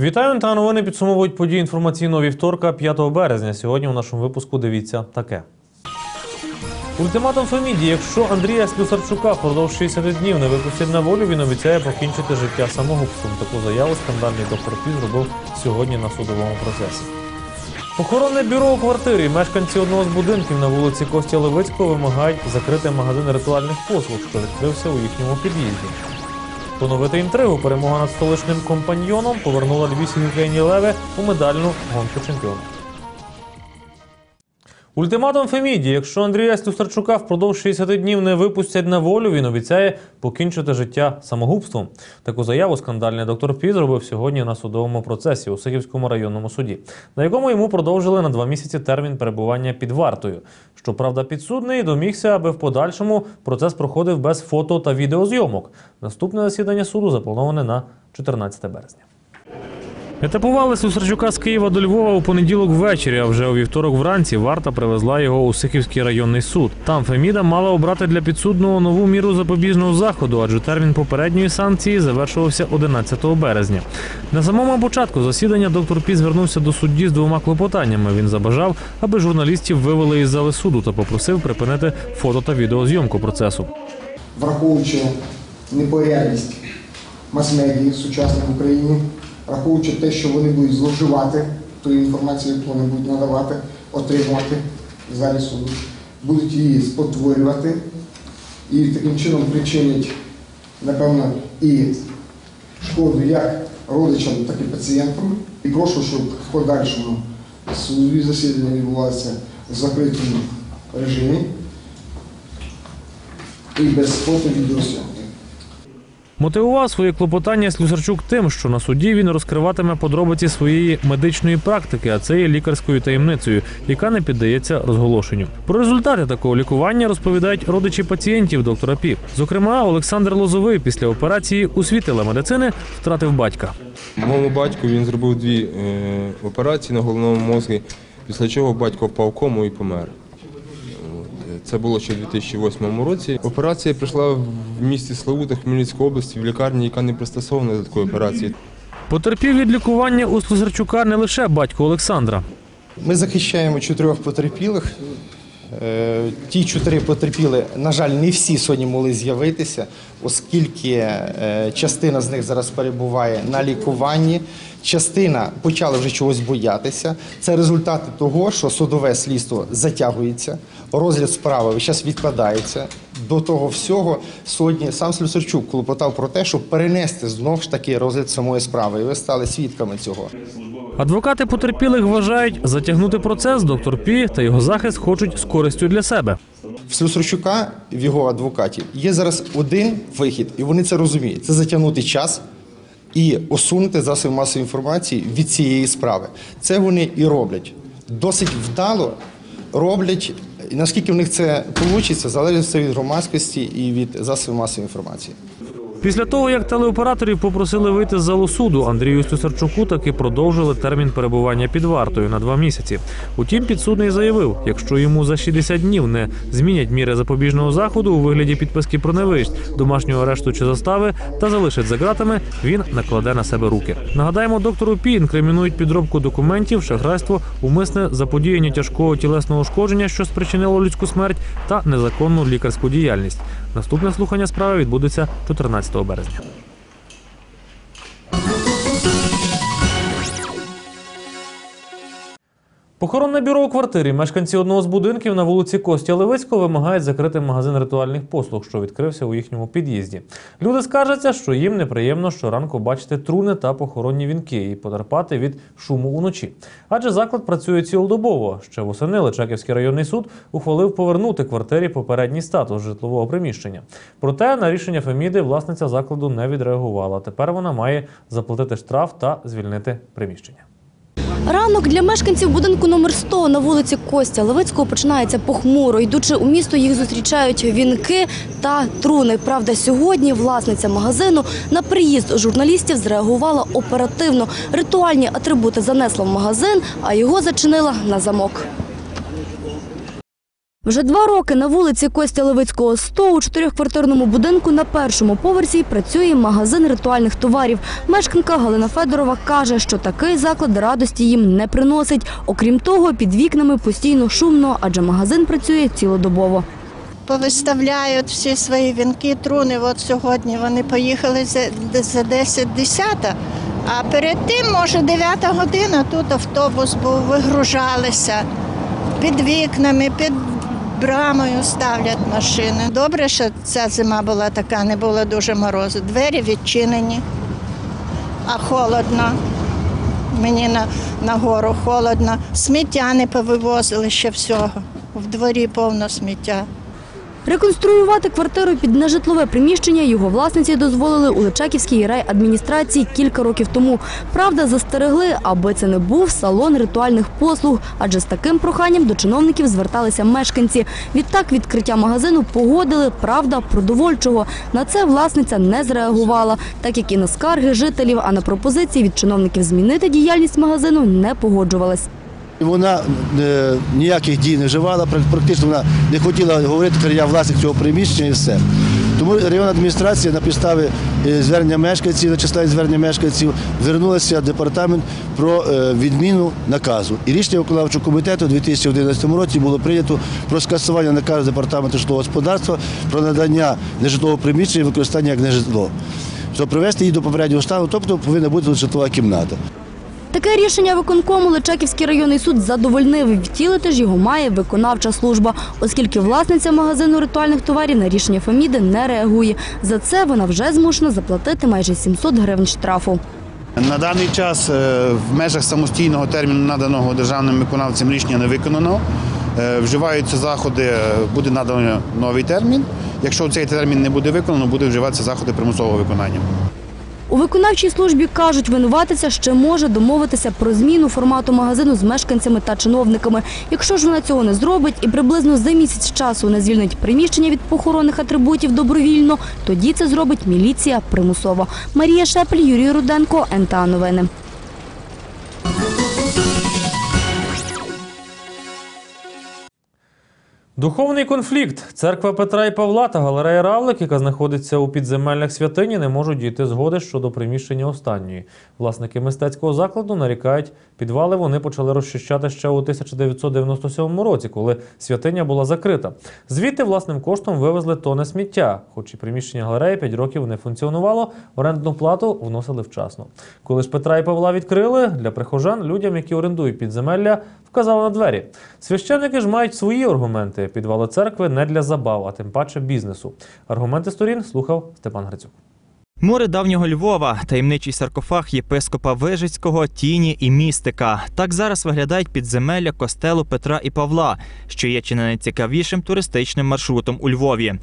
Вітаю та новини підсумовують події інформаційного вівторка 5 березня. Сьогодні у нашому випуску дивіться таке. Ультиматум Феміді. Якщо Андрія Слюсарчука впродовж 60 днів не випустять на волю, він обіцяє покінчити життя самогубством. Таку заяву скандальний доктор Пі зробив сьогодні на судовому процесі. Похоронне бюро у квартирі. Мешканці одного з будинків на вулиці Костя Левицького вимагають закрити магазин ритуальних послуг, що відкрився у їхньому під'їзді. Поновити інтригу перемога над столичним компаньйоном повернула львівській Україні Леве у медальну гонку чемпіонів. Ультиматум Феміді. Якщо Андрія Слюсарчука впродовж 60 днів не випустять на волю, він обіцяє покінчити життя самогубством. Таку заяву скандальний доктор Пі зробив сьогодні на судовому процесі у Сихівському районному суді, на якому йому продовжили на два місяці термін перебування під вартою. Щоправда, підсудний домігся, аби в подальшому процес проходив без фото та відеозйомок. Наступне засідання суду заплановане на 14 березня. Етапували Слюсарчука з Києва до Львова у понеділок ввечері, а вже у вівторок вранці варта привезла його у Сихівський районний суд. Там Феміда мала обрати для підсудного нову міру запобіжного заходу, адже термін попередньої санкції завершувався 11 березня. На самому початку засідання доктор Пі звернувся до судді з двома клопотаннями. Він забажав, аби журналістів вивели із зали суду та попросив припинити фото та відеозйомку процесу. враховуючи непорядність мас-медії сучасних в Україні, враховуючи те, що вони будуть зловживати тою інформацією, яку вони будуть надавати, отримувати в залі суду, будуть її спотворювати і таким чином причинять, напевно, і шкоду як родичам, так і пацієнтам. І прошу, щоб в подальшому судові засідання відбувалися в закритому режимі і без фото відеосйомки. Мотивував своє клопотання Слюсарчук тим, що на суді він розкриватиме подробиці своєї медичної практики, а це є лікарською таємницею, яка не піддається розголошенню. Про результати такого лікування розповідають родичі пацієнтів доктора Пі. Зокрема, Олександр Лозовий після операції у світ телемедицини втратив батька. Моєму батьку він зробив дві е, операції на головному мозку, після чого батько впав кому і помер. Це було ще в 2008 році. Операція прийшла в місті Славута Хмельницької області в лікарні, яка не пристосована до такої операції. Потерпів від лікування у Слюсарчука не лише батько Олександра. Ми захищаємо чотирьох потерпілих. Е, Ті чотири потерпіли, на жаль, не всі сьогодні могли з'явитися, оскільки е, частина з них зараз перебуває на лікуванні, частина почала вже чогось боятися. Це результати того, що судове слідство затягується, розгляд справи зараз відкладається. До того всього сьогодні сам Слюсарчук клопотав про те, щоб перенести знову ж таки розгляд самої справи. І ви стали свідками цього. Адвокати потерпілих вважають, затягнути процес доктор Пі та його захист хочуть з користю для себе. В Слюсарчука, в його адвокатів, є зараз один вихід, і вони це розуміють. Це затягнути час і усунути засоби масової інформації від цієї справи. Це вони і роблять. Досить вдало роблять. Наскільки в них це вийде, залежить від громадськості і від засобів масової інформації. Після того, як телеоператорів попросили вийти з залу суду, Андрію Слюсарчуку таки продовжили термін перебування під вартою на два місяці. Утім, підсудний заявив, якщо йому за 60 днів не змінять міри запобіжного заходу у вигляді підписки про невиїзд, домашнього арешту чи застави та залишить за ґратами, він накладе на себе руки. Нагадаємо, доктору Пі інкримінують підробку документів, шахрайство, умисне заподіяння тяжкого тілесного ушкодження, що спричинило людську смерть, та незаконну лікарську діяльність. Наступне слухання справи відбудеться 14 березня. Похоронне бюро у квартирі. Мешканці одного з будинків на вулиці Костя Левицького вимагають закрити магазин ритуальних послуг, що відкрився у їхньому під'їзді. Люди скаржаться, що їм неприємно щоранку бачити труни та похоронні вінки і потерпати від шуму уночі. Адже заклад працює цілодобово. Ще восени Личаківський районний суд ухвалив повернути квартирі попередній статус житлового приміщення. Проте на рішення Феміди власниця закладу не відреагувала. Тепер вона має заплатити штраф та звільнити приміщення. Ранок для мешканців будинку номер 100 на вулиці Костя Левицького починається похмуро. Йдучи у місто, їх зустрічають вінки та труни. Правда, сьогодні власниця магазину на приїзд журналістів зреагувала оперативно. Ритуальні атрибути занесла в магазин, а його зачинила на замок. Вже два роки на вулиці Костя Левицького 100 у чотирьохквартирному будинку на першому поверсі працює магазин ритуальних товарів. Мешканка Галина Федорова каже, що такий заклад радості їм не приносить. Окрім того, під вікнами постійно шумно, адже магазин працює цілодобово. Повиставляють всі свої вінки, труни. От сьогодні вони поїхали за, за 10-10, а перед тим, може, 9 година тут автобус був, вигружалися під вікнами, під брамою ставлять машини. Добре, що ця зима була така, не було дуже морозу. Двері відчинені, а холодно. Мені на, на гору холодно. Сміття не повивозили ще всього. В дворі повно сміття. Реконструювати квартиру під нежитлове приміщення його власниці дозволили у Личаківській райадміністрації кілька років тому. Правда, застерегли, аби це не був салон ритуальних послуг, адже з таким проханням до чиновників зверталися мешканці. Відтак відкриття магазину погодили, правда, продовольчого. На це власниця не зреагувала, так як і на скарги жителів, а на пропозиції від чиновників змінити діяльність магазину не погоджувалась. Вона е, ніяких дій не вживала, практично вона не хотіла говорити, каже, я власник цього приміщення і все. Тому районна адміністрація на підставі е, звернення мешканців, зачисляють звернення мешканців, звернулася в департамент про е, відміну наказу. І рішення виконавчого комітету у 2011 році було прийнято про скасування наказу департаменту житлового господарства про надання нежитлового приміщення і використання як нежитло. Щоб привести її до попереднього стану, тобто повинна бути житлова кімната. Таке рішення виконкому Личаківський районний суд задовольнив. Втілити ж його має виконавча служба, оскільки власниця магазину ритуальних товарів на рішення Феміди не реагує. За це вона вже змушена заплатити майже 700 гривень штрафу. На даний час е, в межах самостійного терміну, наданого державним виконавцем рішення не виконано. Е, Вживаються заходи, е, буде надано новий термін. Якщо цей термін не буде виконано, буде вживатися заходи примусового виконання. У виконавчій службі кажуть, винуватиця ще може домовитися про зміну формату магазину з мешканцями та чиновниками. Якщо ж вона цього не зробить і приблизно за місяць часу не звільнить приміщення від похоронних атрибутів добровільно, тоді це зробить міліція примусово. Марія Шепель, Юрій Руденко, НТА Новини. Духовний конфлікт. Церква Петра і Павла та галерея Равлик, яка знаходиться у підземельних святині, не можуть дійти згоди щодо приміщення останньої. Власники мистецького закладу нарікають, підвали вони почали розчищати ще у 1997 році, коли святиня була закрита. Звідти власним коштом вивезли тони сміття. Хоч і приміщення галереї 5 років не функціонувало, орендну плату вносили вчасно. Коли ж Петра і Павла відкрили, для прихожан, людям, які орендують підземелля, вказали на двері. Священники ж мають свої аргументи. Підвали церкви не для забав, а тим паче бізнесу. Аргументи сторін слухав Степан Грицюк. Море давнього Львова, таємничий саркофаг єпископа Вижицького, тіні і містика. Так зараз виглядають підземелля костелу Петра і Павла, що є чи не найцікавішим туристичним маршрутом у Львові.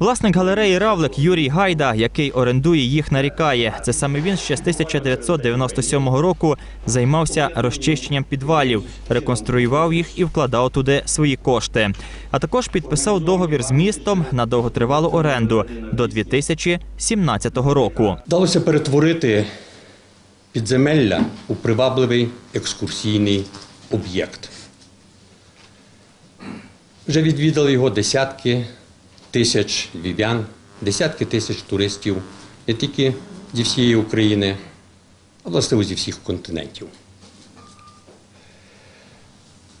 Власник галереї Равлик Юрій Гайда, який орендує їх, нарікає. Це саме він ще з 1997 року займався розчищенням підвалів, реконструював їх і вкладав туди свої кошти. А також підписав договір з містом на довготривалу оренду до 2017 року. Вдалося перетворити підземелля у привабливий екскурсійний об'єкт. Вже відвідали його десятки тисяч львів'ян, десятки тисяч туристів не тільки зі всієї України, а власне зі всіх континентів.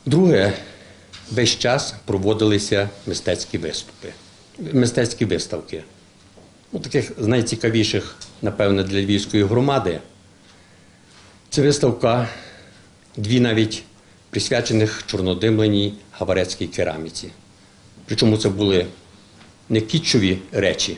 Друге, весь час проводилися мистецькі виступи, мистецькі виставки ну, таких з найцікавіших, напевне, для львівської громади. Це виставка, дві навіть присвячених чорнодимленій гаварецькій кераміці. Причому це були не кітчові речі,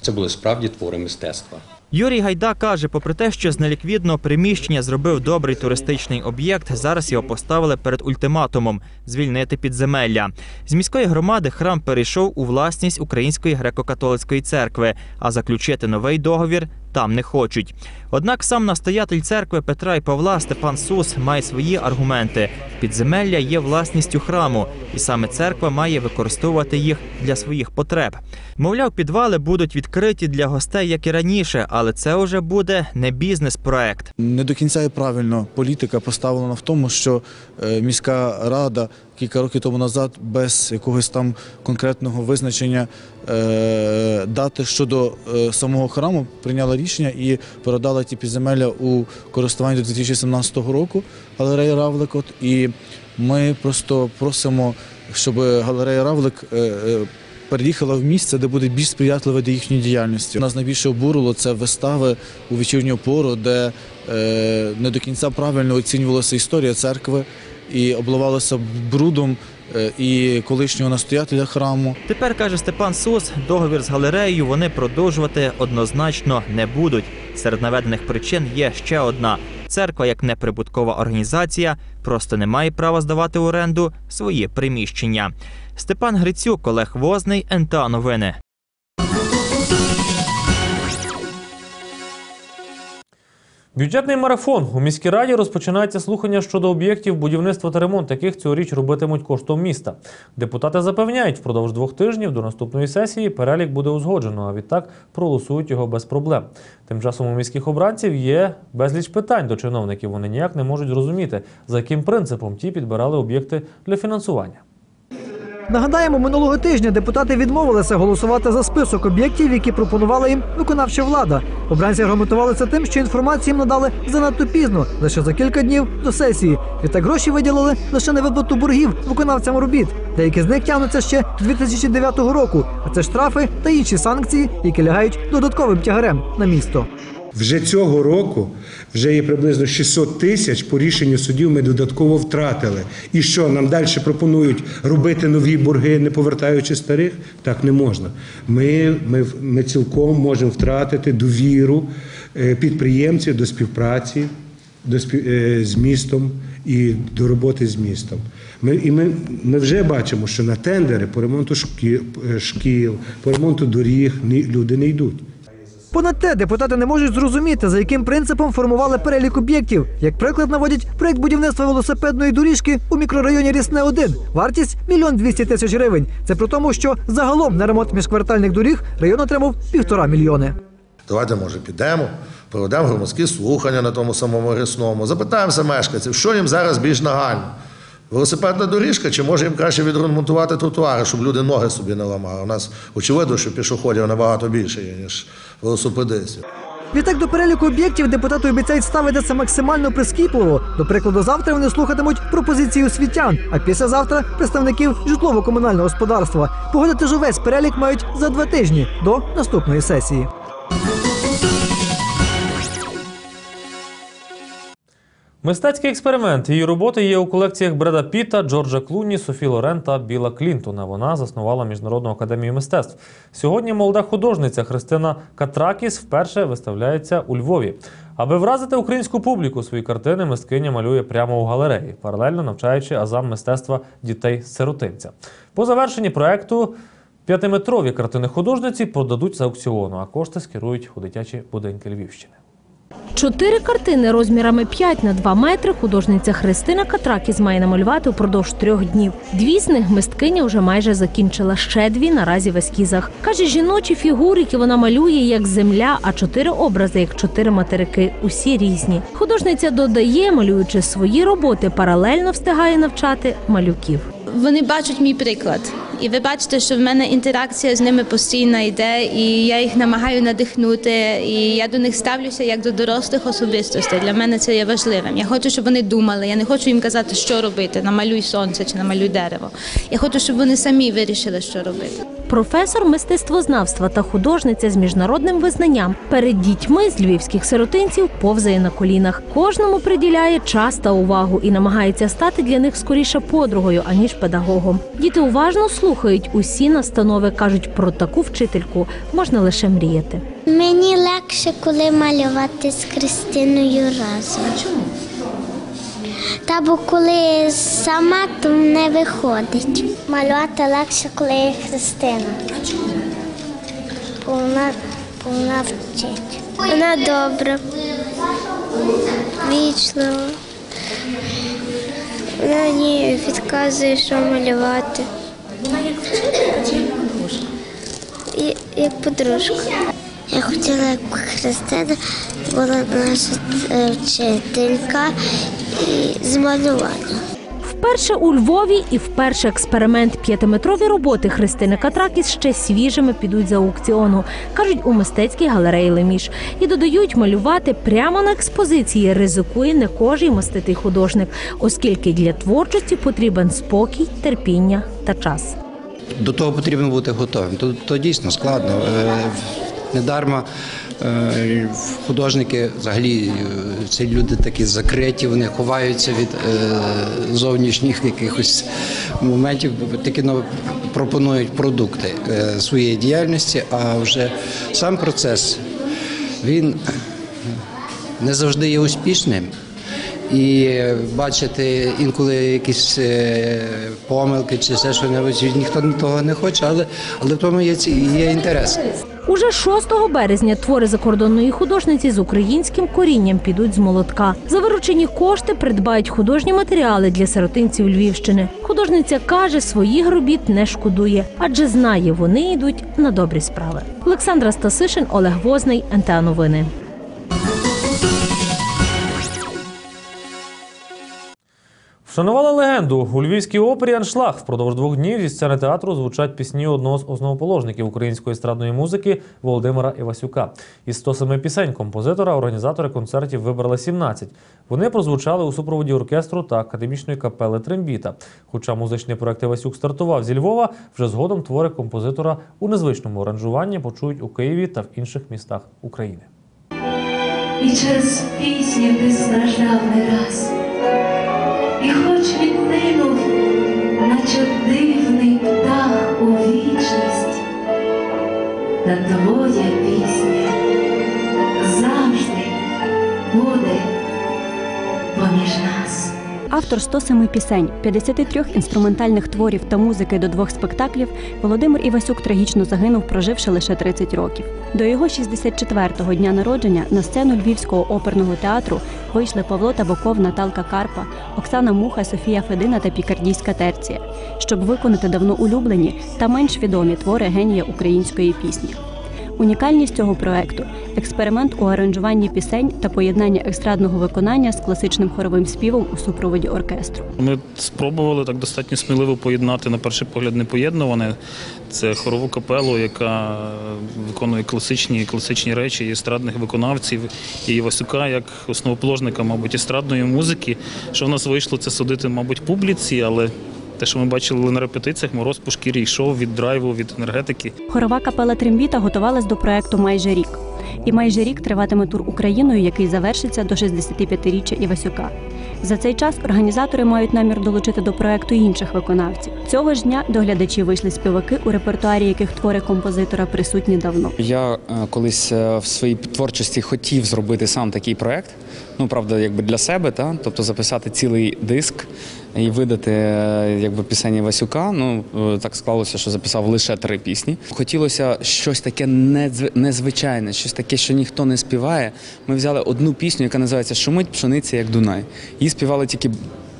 це були справді твори мистецтва. Юрій Гайда каже, попри те, що з неліквідного приміщення зробив добрий туристичний об'єкт, зараз його поставили перед ультиматумом звільнити підземелля. З міської громади храм перейшов у власність Української греко-католицької церкви, а заключити новий договір там не хочуть. Однак сам настоятель церкви Петра і Павла Степан Сус має свої аргументи. Підземелля є власністю храму, і саме церква має використовувати їх для своїх потреб. Мовляв, підвали будуть відкриті для гостей, як і раніше, але це вже буде не бізнес-проект. Не до кінця і правильно політика поставлена в тому, що е, міська рада кілька років тому назад без якогось там конкретного визначення дати щодо е, самого храму прийняла рішення і передала ті підземелля у користування до 2017 року галереї Равликот. І ми просто просимо, щоб галерея Равлик. е, е, Переїхала в місце, де буде більш сприятливе до їхньої діяльності. Нас найбільше обурило це вистави у вечірню пору, де е, не до кінця правильно оцінювалася історія церкви і обливалося брудом е, і колишнього настоятеля храму. Тепер каже Степан Сус, договір з галереєю вони продовжувати однозначно не будуть. Серед наведених причин є ще одна: церква, як неприбуткова організація, просто не має права здавати в оренду свої приміщення. Степан Грицюк, Олег Возний, НТА Новини. Бюджетний марафон у міській раді розпочинається слухання щодо об'єктів будівництва та ремонту, яких цьогоріч робитимуть коштом міста. Депутати запевняють, впродовж двох тижнів до наступної сесії перелік буде узгоджено, а відтак проголосують його без проблем. Тим часом у міських обранців є безліч питань до чиновників. Вони ніяк не можуть зрозуміти, за яким принципом ті підбирали об'єкти для фінансування. Нагадаємо, минулого тижня депутати відмовилися голосувати за список об'єктів, які пропонувала їм виконавча влада. Обранці аргументували тим, що інформацію їм надали занадто пізно, лише за кілька днів до сесії. Відтак гроші виділили лише на виплату боргів виконавцям робіт. Деякі з них тягнуться ще з 2009 року. А це штрафи та інші санкції, які лягають додатковим тягарем на місто. Вже цього року вже є приблизно 600 тисяч по рішенню судів ми додатково втратили. І що нам далі пропонують робити нові борги, не повертаючи старих? Так не можна. Ми, ми, ми цілком можемо втратити довіру е, підприємців до співпраці до е, з містом і до роботи з містом. Ми, і ми, ми вже бачимо, що на тендери по ремонту шкіл, шкіл по ремонту доріг люди не йдуть. Понад те, депутати не можуть зрозуміти, за яким принципом формували перелік об'єктів. Як приклад наводять проект будівництва велосипедної доріжки у мікрорайоні Рісне 1 Вартість мільйон двісті тисяч гривень. Це при тому, що загалом на ремонт міжквартальних доріг район отримав півтора мільйони. Давайте, може, підемо, проведемо громадські слухання на тому самому рісному, запитаємося мешканців, що їм зараз більш нагально. Велосипедна доріжка, чи може їм краще відремонтувати тротуари, щоб люди ноги собі не ламали. У нас очевидно, що пішоходів набагато більше ніж велосипедистів. Відтак до переліку об'єктів депутати обіцяють ставитися максимально прискіпливо. До прикладу, завтра вони слухатимуть пропозиції освітян, а післязавтра представників житлово-комунального господарства. Погодити ж увесь перелік мають за два тижні до наступної сесії. Мистецький експеримент. Її роботи є у колекціях Бреда Піта, Джорджа Клуні, Софі Лорен та Біла Клінтона. Вона заснувала Міжнародну академію мистецтв. Сьогодні молода художниця Христина Катракіс вперше виставляється у Львові. Аби вразити українську публіку, свої картини мисткиня малює прямо у галереї, паралельно навчаючи азам мистецтва дітей сиротинця. По завершенні проекту п'ятиметрові картини художниці продадуть з аукціону, а кошти скерують у дитячі будинки Львівщини. Чотири картини розмірами 5 на 2 метри художниця Христина Катракіс має намалювати упродовж трьох днів. Дві з них мисткиня вже майже закінчила. Ще дві наразі в ескізах. Каже, жіночі фігури, які вона малює як земля, а чотири образи як чотири материки. Усі різні. Художниця додає, малюючи свої роботи, паралельно встигає навчати малюків. Вони бачать мій приклад, і ви бачите, що в мене інтеракція з ними постійно йде, і я їх намагаю надихнути. І я до них ставлюся як до дорослих особистостей. Для мене це є важливим. Я хочу, щоб вони думали. Я не хочу їм казати, що робити. Намалюй сонце чи намалюй дерево. Я хочу, щоб вони самі вирішили, що робити. Професор мистецтвознавства та художниця з міжнародним визнанням перед дітьми з львівських сиротинців повзає на колінах. Кожному приділяє час та увагу і намагається стати для них скоріше подругою, аніж педагогом. Діти уважно слухають усі настанови. кажуть, про таку вчительку можна лише мріяти. Мені легше, коли малювати з Кристиною разом. Чому? Та бо коли сама, то не виходить. Малювати легше, коли є Христина. Бо вона, бо вона вчить. Вона добра, вічлива. Вона мені підказує, що малювати. Як подружка? Я хотіла, як Христина була наша е, вчителька і з малювання. Вперше у Львові і вперше експеримент п'ятиметрові роботи Христини Катракіс ще свіжими підуть за аукціону, кажуть у мистецькій галереї Леміш. І додають, малювати прямо на експозиції ризикує не кожний маститий художник, оскільки для творчості потрібен спокій, терпіння та час. До того потрібно бути готовим. То, то дійсно складно. Недарма е, художники взагалі е, це люди такі закриті, вони ховаються від е, зовнішніх якихось моментів, такі ну, пропонують продукти своєї діяльності, а вже сам процес він не завжди є успішним. І бачити інколи якісь помилки чи все що ніхто того не хоче, але, але в тому є, є інтерес. Уже 6 березня твори закордонної художниці з українським корінням підуть з молотка. За виручені кошти придбають художні матеріали для сиротинців Львівщини. Художниця каже, своїх робіт не шкодує, адже знає, вони йдуть на добрі справи. Олександра Стасишин, Олег Возний, НТА Новини. Вшанували легенду у Львівській опері Аншлаг. Впродовж двох днів зі сцени театру звучать пісні одного з основоположників української естрадної музики Володимира Івасюка. Із 107 пісень композитора організатори концертів вибрали 17. Вони прозвучали у супроводі оркестру та академічної капели Трембіта. Хоча музичний проект Івасюк стартував зі Львова, вже згодом твори композитора у незвичному аранжуванні почують у Києві та в інших містах України. І через пісню ти страждав не раз. І хоч відлинув, наче дивний птах у вічність, та твоя Автор 107 пісень, 53 інструментальних творів та музики до двох спектаклів Володимир Івасюк трагічно загинув, проживши лише 30 років. До його 64-го дня народження на сцену Львівського оперного театру вийшли Павло Табаков, Наталка Карпа, Оксана Муха, Софія Федина та Пікардійська терція, щоб виконати давно улюблені та менш відомі твори генія української пісні. Унікальність цього проекту експеримент у аранжуванні пісень та поєднання естрадного виконання з класичним хоровим співом у супроводі оркестру. Ми спробували так достатньо сміливо поєднати на перший погляд непоєднуване. Це хорову капелу, яка виконує класичні класичні речі естрадних виконавців і Васюка як основоположника, мабуть, естрадної музики. Що в нас вийшло, це судити, мабуть, публіці, але те, що ми бачили на репетиціях, мороз по шкірі йшов від драйву, від енергетики. Хорова капела Трембіта готувалась до проекту майже рік. І майже рік триватиме тур Україною, який завершиться до 65-річчя Івасюка. За цей час організатори мають намір долучити до проекту інших виконавців. Цього ж дня до глядачів вийшли співаки, у репертуарі яких твори композитора присутні давно. Я е, колись е, в своїй творчості хотів зробити сам такий проект. Ну, правда, якби для себе, та? тобто записати цілий диск і видати е, якби, пісені Васюка. Ну, е, так склалося, що записав лише три пісні. Хотілося щось таке незвичайне, щось таке, що ніхто не співає. Ми взяли одну пісню, яка називається Шумить пшениця як Дунай. Її співали тільки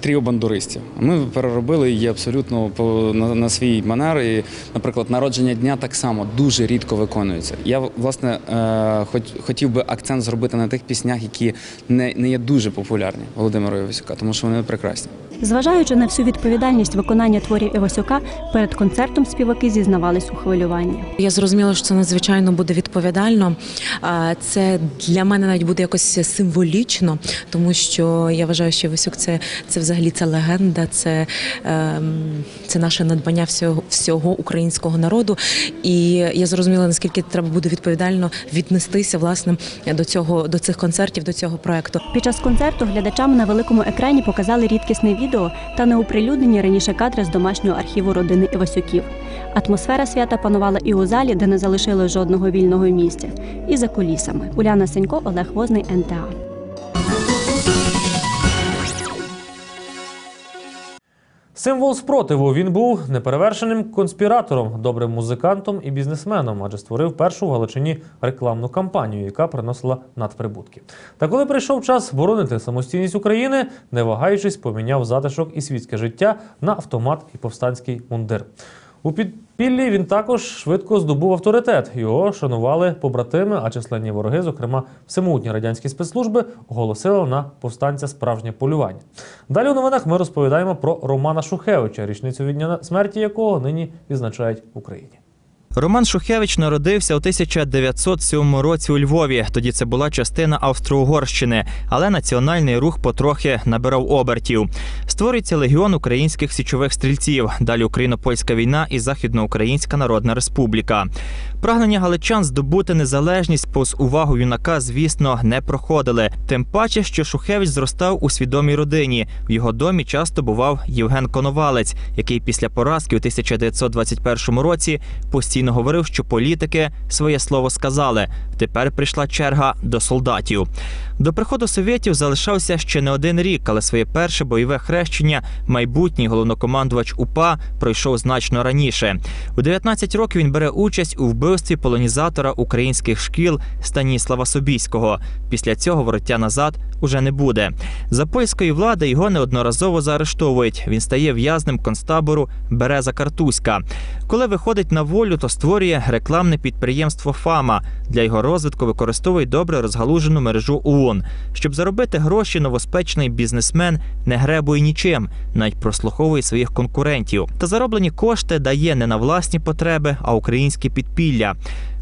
тріо бандуристів. Ми переробили її абсолютно по на, на свій манер. І, наприклад, народження дня так само дуже рідко виконується. Я власне е, хоч, хотів би акцент зробити на тих піснях, які не, не є дуже популярні Володимира Івасюка, тому що вони прекрасні. Зважаючи на всю відповідальність виконання творів Івасюка, перед концертом співаки зізнавались у хвилюванні. Я зрозуміла, що це надзвичайно буде відповідально. А, Це для мене навіть буде якось символічно, тому що я вважаю, що Васюк це, це взагалі це легенда, це, ем, це наше надбання всього, всього українського народу. І я зрозуміла, наскільки треба буде відповідально віднестися власне до цього до цих концертів, до цього проекту. Під час концерту глядачам на великому екрані показали рідкісне відео та неоприлюднені раніше кадри з домашнього архіву родини Івасюків. Атмосфера свята панувала і у залі, де не залишилось жодного вільного місця, і за кулісами. Уляна Сенько, Олег Возний, НТА. Символ спротиву він був неперевершеним конспіратором, добрим музикантом і бізнесменом, адже створив першу в Галичині рекламну кампанію, яка приносила надприбутки. Та коли прийшов час боронити самостійність України, не вагаючись, поміняв затишок і світське життя на автомат і повстанський мундир. У підпіллі він також швидко здобув авторитет. Його шанували побратими, а численні вороги, зокрема всемогутні радянські спецслужби, оголосили на повстанця справжнє полювання. Далі у новинах ми розповідаємо про Романа Шухевича, річницю від дня смерті якого нині відзначають в Україні. Роман Шухевич народився у 1907 році у Львові. Тоді це була частина Австро-Угорщини, але національний рух потрохи набирав обертів. Створюється легіон українських січових стрільців. Далі Україно-польська війна і Західноукраїнська Народна Республіка. Прагнення галичан здобути незалежність повз увагу юнака, звісно, не проходили. Тим паче, що Шухевич зростав у свідомій родині. В його домі часто бував Євген Коновалець, який після поразки у 1921 році постійно говорив, що політики своє слово сказали. Тепер прийшла черга до солдатів. До приходу совєтів залишався ще не один рік, але своє перше бойове хрещення майбутній головнокомандувач УПА пройшов значно раніше. У 19 років він бере участь у вбивстві полонізатора українських шкіл Станіслава Собіського. Після цього вороття назад уже не буде. За польської влади його неодноразово заарештовують. Він стає в'язнем концтабору Береза Картузька. Коли виходить на волю, то створює рекламне підприємство Фама. Для його розвитку використовує добре розгалужену мережу ООН. Щоб заробити гроші, новоспечний бізнесмен не гребує нічим, навіть прослуховує своїх конкурентів. Та зароблені кошти дає не на власні потреби, а українське підпілля.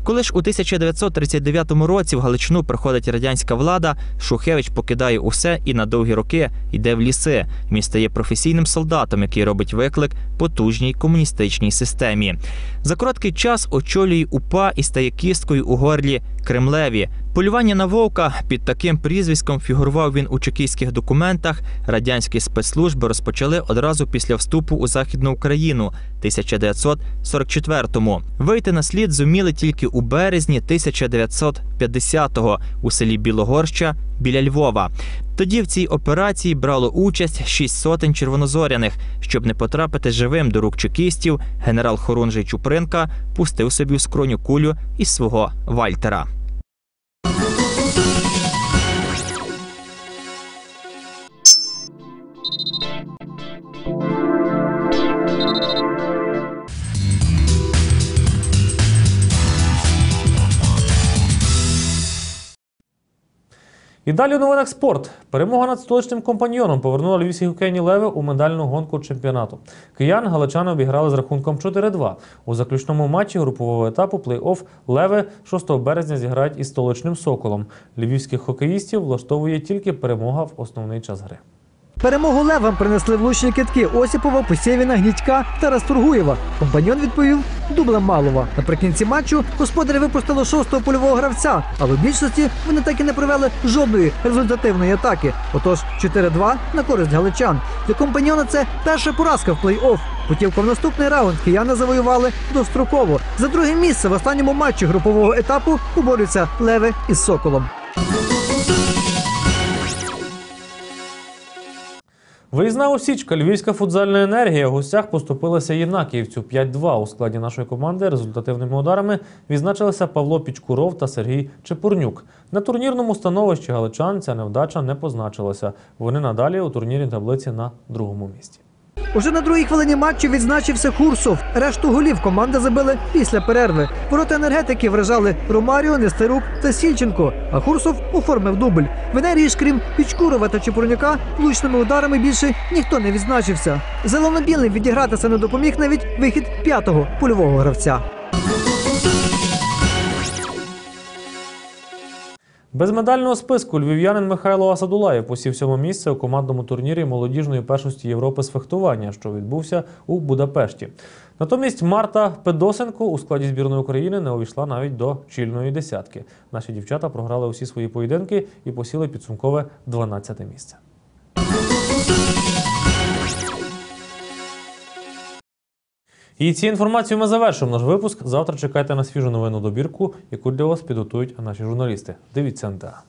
Коли ж у 1939 році в Галичину приходить радянська влада, Шухевич покидає усе і на довгі роки йде в ліси. Він стає професійним солдатом, який робить виклик потужній комуністичній системі. За короткий час очолює УПА і стає кісткою у горлі Кремлеві. Полювання на вовка під таким прізвиськом фігурував він у чекійських документах. Радянські спецслужби розпочали одразу після вступу у Західну Україну 1944-му. Вийти на слід зуміли тільки у березні 1950-го у селі Білогорща біля Львова. Тоді в цій операції брало участь шість сотень червонозоряних. Щоб не потрапити живим до рук чекістів, генерал Хорунжий Чупринка пустив собі в скроню кулю із свого Вальтера. І далі у новинах спорт. Перемога над столичним компаньйоном повернула львівські хокейні леви у медальну гонку чемпіонату. Киян галичани обіграли з рахунком 4-2. У заключному матчі групового етапу плей-офф леви 6 березня зіграють із столичним соколом. Львівських хокеїстів влаштовує тільки перемога в основний час гри. Перемогу левам принесли влучні китки Осіпова, Посєвіна, Гнітька та Растургуєва. Компаньон відповів дублем Малова. Наприкінці матчу господарі випустили шостого польового гравця, але в більшості вони так і не провели жодної результативної атаки. Отож, 4-2 на користь галичан. Для компаньона це перша поразка в плей-офф. Путівка в наступний раунд кияни завоювали достроково. За друге місце в останньому матчі групового етапу поборються леви із соколом. Виїзна осічка Львівська футзальна енергія в гостях поступилася Єнакіївцю 5-2. У складі нашої команди результативними ударами відзначилися Павло Пічкуров та Сергій Чепурнюк. На турнірному становищі галичан ця невдача не позначилася. Вони надалі у турнірній таблиці на другому місці. Уже на другій хвилині матчу відзначився Курсов. Решту голів команди забили після перерви. Ворота енергетики вражали Ромаріо, Нестерук та Сільченко. А Курсов оформив дубль. В ж крім Пічкурова та Чепурняка влучними ударами більше ніхто не відзначився. Зелено-білим відігратися не допоміг навіть вихід п'ятого польового гравця. Без медального списку львів'янин Михайло Асадулаєв посів сьоме місце у командному турнірі молодіжної першості Європи з фехтування, що відбувся у Будапешті. Натомість Марта Педосенко у складі збірної України не увійшла навіть до чільної десятки. Наші дівчата програли усі свої поєдинки і посіли підсумкове 12 місце. І цією інформацією ми завершуємо наш випуск. Завтра чекайте на свіжу новину добірку, яку для вас підготують наші журналісти. Дивіться НТА.